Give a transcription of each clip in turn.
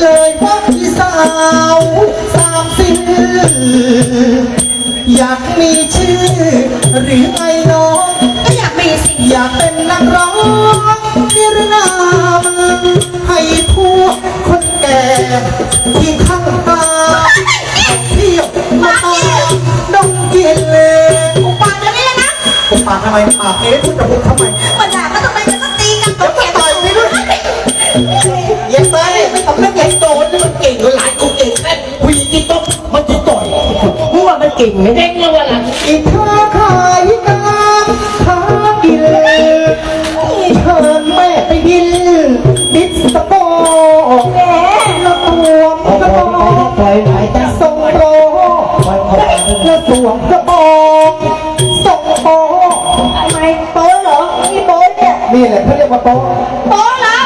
เลยว่าพี่สาวสามสิบอยากมีชื่อ หรือไงน้อง ก็อยากมีสิ อยากเป็นนักร้องนิรนามให้พวกคนแก่ที่ข้างตาเที่ยวมาตามดงกินเลยกูปากเดี๋ยวนี้เลยนะผมปากทำไมปากเอ๊ะพูดจะพูดทำไมปัญหาก็ทำไมจะต้องตีกันต้องเขียนต่อยไปด้วย เก่งไหมเก่งเลยว่ะล่ะอีกท่าขายน้ำท้ากินเลยเชิญแม่ไปดินดิสโก้แม่ละตัวมันก็บอกปล่อยไหลแต่ทรงโปรละตัวก็บอกทรงโปรทำไมโป๊เหรอนี่โป๊เนี่ยนี่แหละเขาเรียกว่าโป๊ะโป๊เหรอ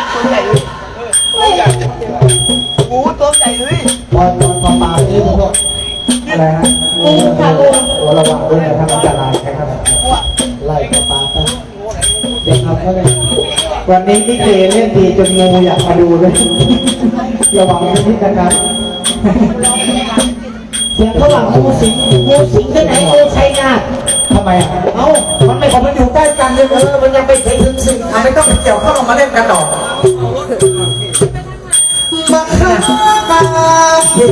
กูตัวใหญ่เลยตอนตอนตอนปลาที่ทุกคน อะไรฮะงูค่ะงูระวังด้วยนะครับอันตรายนะครับไล่กับปลาไปเด็กครับเขาเลยวันนี้พี่เจเล่นดีจนงูอยากมาดูเลยระวังนิดนะครับเสียงเขาหลังงูสิงงูสิงที่ไหนงูชัยนาททำไมอะเอ้ามันไม่ของมันอยู่ใกล้กันเลยเออมันยังไม่ถึงถึงสิงอะไม่ต้องไปเกี่ยวข้องมาเล่นกันหรอกมาข้ามาเดี๋ย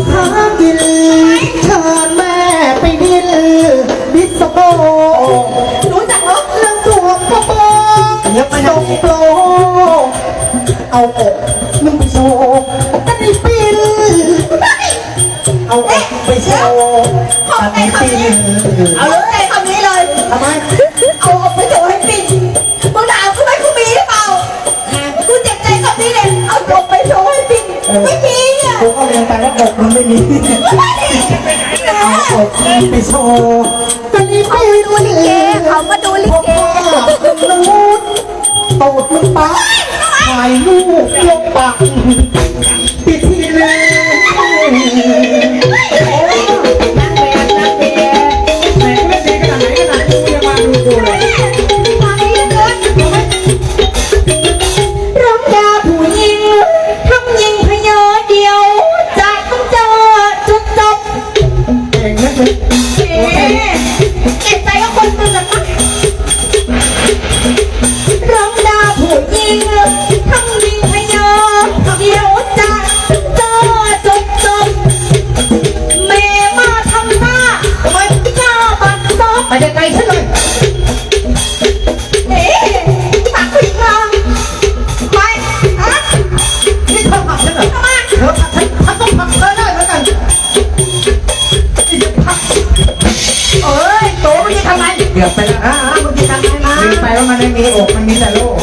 อกไปโชว์กันในปีนดูลิเกเขามาดูลิเก่านูดตูดมึงปักถ่ายรูปลงปัก ดซบไปไกลๆฉันเลยเอ๊ะตักผู้หญิงมาไม่ฮะนี่เธอผลักฉันเหรอทำไมเธอผลักฉันฉันต้องผลักเธอได้เหมือนกันเอ้ยโตไม่ใช่ทำไมเกือบไปแล้วอ่าเมื่อกี้ทำไมมาลืมไปว่ามันไม่มีอกมันมีแต่โลก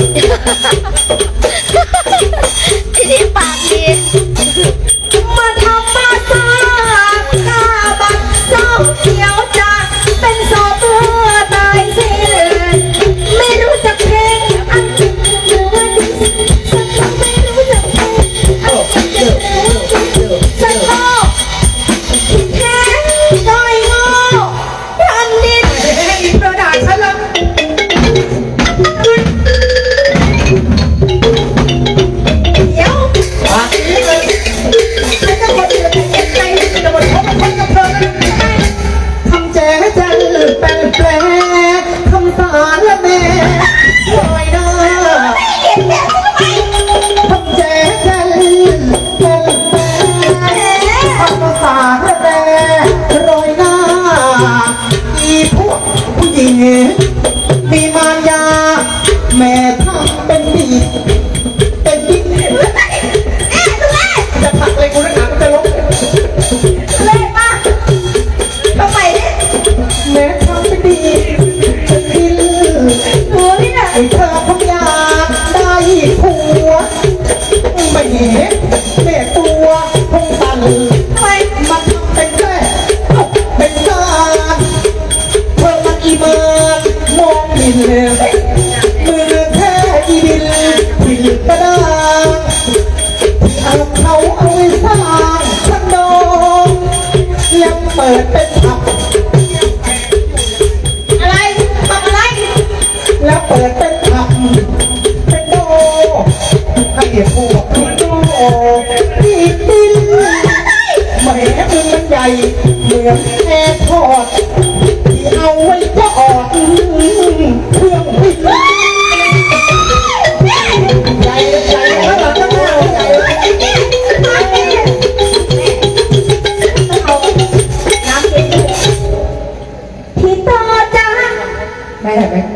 สา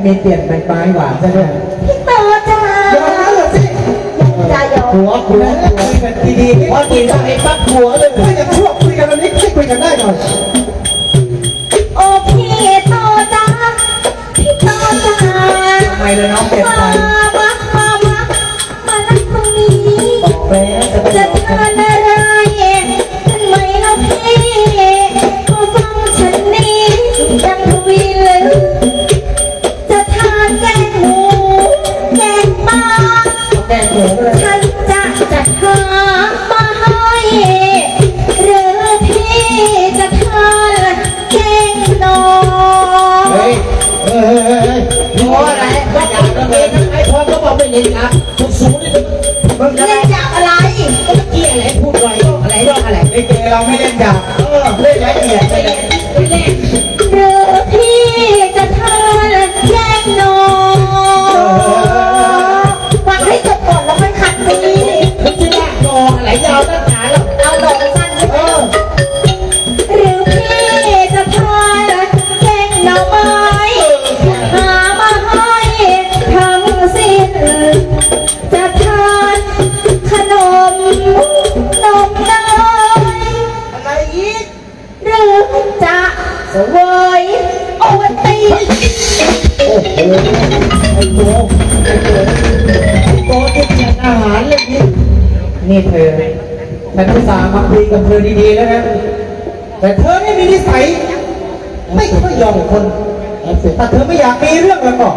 ม่แม่มีเปลี่ยนเป็นไม้หวานซะด้วยพี่ต่อจ้ายอมแล้วเหรอสิจะยอมหัวหัวคุยกันดีๆพอดีได้ปั๊บหัวเลยถ้าจะชั่วคุย เฮ้ยเฮ้ยหัวอะไรว่าอยากจะเล่นไอ้พอก็บอกไม่เล่นครับสูงสูงนี่มึงจะเล่นจากอะไรเมื่อกี้อะไรพูดไว้อะไรร้องอะไรไม่เจอเราไม่เล่นจากเออเล่นละเอียดาห์มาคุยกับเธอดีๆแล้วนะ แต่เธอไม่มีนิสัย ไม่ค่อยยอมคนถ้าเธอไม่อยากมีเรื่องแล้วก็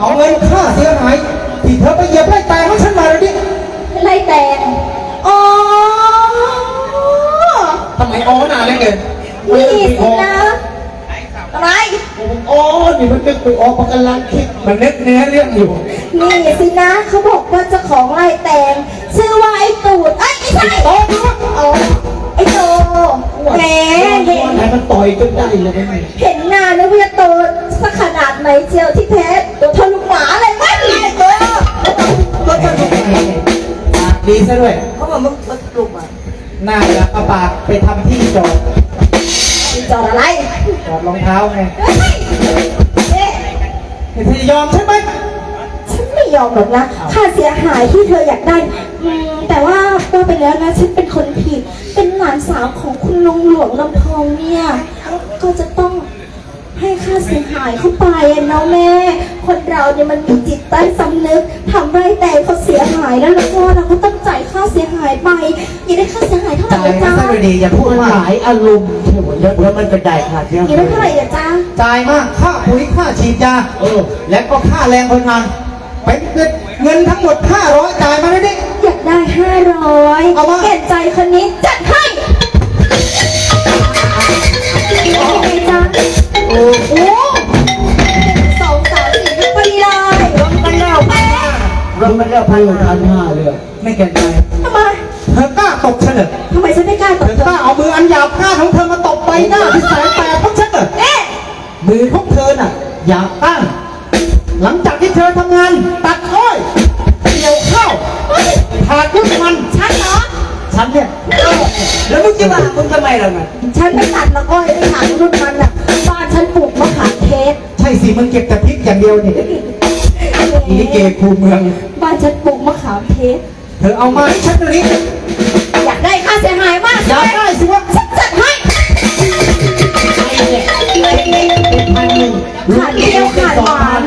เอาเงินค่าเสียหายที่เธอไปเหยียบไล่ตายของฉันมาเลยดิไล่แตงอ๋อทำไมอ้อนานเหลือเกินนี่สินะ อะไรอ๋อนี่มันนึกไปออกปากกำลังคิดมันนึกเนื้อเรื่องอยู่ นี่สินะเขาบอกว่าเจ้าของไล่แตงชื่อว่าไอ้ตูดเอ้ยไม่ใช่โตอ๋อไอ้โตแหมเห็นไหนมันต่อยจนได้เลยนะเห็นหน้านึกว่าจะโตสักขนาดไหนเชียวที่แท้ตัวทะลุหมาเลยมั้งไอ้ตัวก็จะปากดีซะด้วย เขาบอกมึงมึงปลุกอะน่าจะเอาปากไปทำที่จอดที่จอดอะไร อดรองเท้าไงเฮ้ยเอ๊ะเธอจะยอมใช่ไหมฉันไม่ยอมหรอกนะค่าเสียหายที่เธออยากได้อืมแต่ว่าว่าไปแล้วนะฉันเป็นคนผิด เป็นหลานสาวของคุณลุงหลวงลำพองเนี่ย ก็จะต้องให้ค่าเสียหายเข้าไปอะเนาะแม่ คนเราเนี่ยมันมีจิตใต้สำนึกทำไรแต่เขาเสียหายแล้วแล้วก็เราก็ต้องจ่ายค่าเสียหายไปอยากได้ค่าเสียหายเท่าไหร่จ่ายอะมาจ๊ะซะดีๆอย่าพูดมากหลายอารมณ์เฉยแล้วมันเป็นได้ค่ะเที่ยอยากได้เท่าไหร่อะจ๊ะจ่ายมากค่าปุ๋ยค่าฉีดยาเออและก็ค่าแรงคนงานไปเงินเงินทั้งหมด500จ่ายมาเลยดิ อยากได้ห้าร้อยเอามา เห็นใจคนนี้จัดให้ มกันแล้วพันพันห้าเลยไม่เกินไปทำไม เธอกล้าตบฉันเหรอทำไมฉันไม่กล้าตเธบอกล้าเอามืออันหยาบคายของเธอมาตบใบหน้าที่แสนแปดของฉันเหรอ เอ๊ะมือของเธอน่ะอยากตั้ง หลังจากที่เธอทำงาน ตัดอ้อยเกี่ยวข้าวถากน้ำมัน ฉันเหรอ ฉันเนี่ยแล้วมึงจะมาหามึงทำไมล่ะมันฉันไม่ตัดละก้อยไม่ถามรุ่นมันอะบ้านฉันปลูกมะขามเทศใช่สิมึงเก็บแต่พริกอย่างเดียวนี่อีลิเกคูเมืองบ้าน ฉันปลูกมะขามเทศเธอเอามาให้ฉันลิดอยากได้ค่าเสียหายมากอยากได้สิวะฉันจัดให้พันหนึ่งขาดเกลียวขาดหวาน